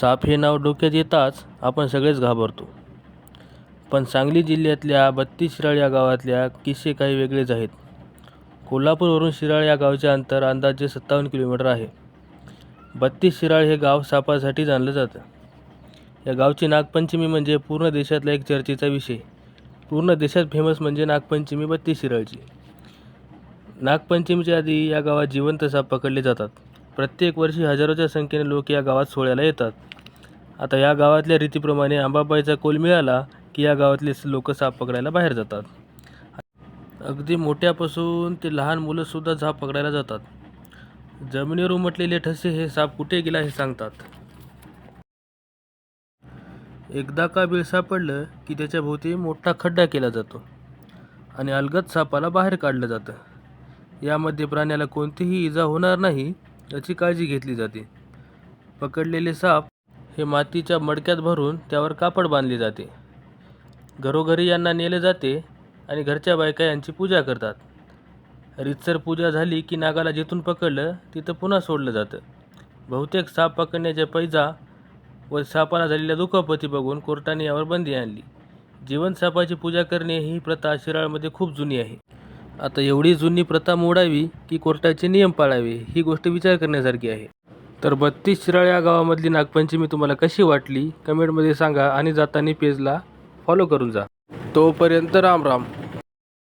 साप हे नाव डोक्यात येताच आपण सगळेच घाबरतो. पण सांगली जिल्ह्यातल्या बत्तीस शिराळ या गावातल्या किस्से काही वेगळेच आहेत. कोल्हापूरवरून शिराळ या गावचे अंतर अंदाजे सत्तावन्न किलोमीटर आहे. बत्तीस शिराळ हे गाव सापासाठी जाणलं जातं. या गावची नागपंचमी म्हणजे पूर्ण देशातला एक चर्चेचा विषय. पूर्ण देशात फेमस म्हणजे नागपंचमी बत्तीस शिराळची. नागपंचमीच्या आधी या गावात जिवंत साप पकडले जातात. प्रत्येक वर्षी हजारोच्या संख्येने लोक या गावात सोहळ्याला येतात. आता या गावातल्या रीतीप्रमाणे आंबाबाईचा कोल मिळाला की या गावातले लोक साप पकडायला बाहेर जातात. अगदी मोठ्यापासून ते लहान मुलंसुद्धा साप पकडायला जातात. जमिनीवर उमटलेले ठसे हे साप कुठे गेला हे सांगतात. एकदा का बीळ सापडलं की त्याच्या भोवती मोठा खड्डा केला जातो आणि अलगद सापाला बाहेर काढलं जातं. यामध्ये प्राण्याला कोणतीही इजा होणार नाही याची काळजी घेतली जाते. पकडलेले साप हे मातीच्या मडक्यात भरून त्यावर कापड बांधले जाते. घरोघरी यांना नेले जाते आणि घरच्या बायका यांची पूजा करतात. रितसर पूजा झाली की नागाला जिथून पकडलं तिथं पुन्हा सोडलं जातं. बहुतेक साप पकडण्याच्या पैजा व सापाला झालेल्या दुखापती बघून कोर्टाने यावर बंदी आणली. जिवंत सापाची पूजा करणे ही प्रथा शिराळमध्ये खूप जुनी आहे. आता एवढी जुनी प्रथा मोडावी की कोर्टाचे नियम पाळावे ही गोष्ट विचार करण्यासारखी आहे. तर बत्तीस शिराळ या गावामधली नागपंचमी तुम्हाला कशी वाटली? कमेंटमध्ये सांगा आणि जाताना पेजला फॉलो करून जा. तोपर्यंत राम राम.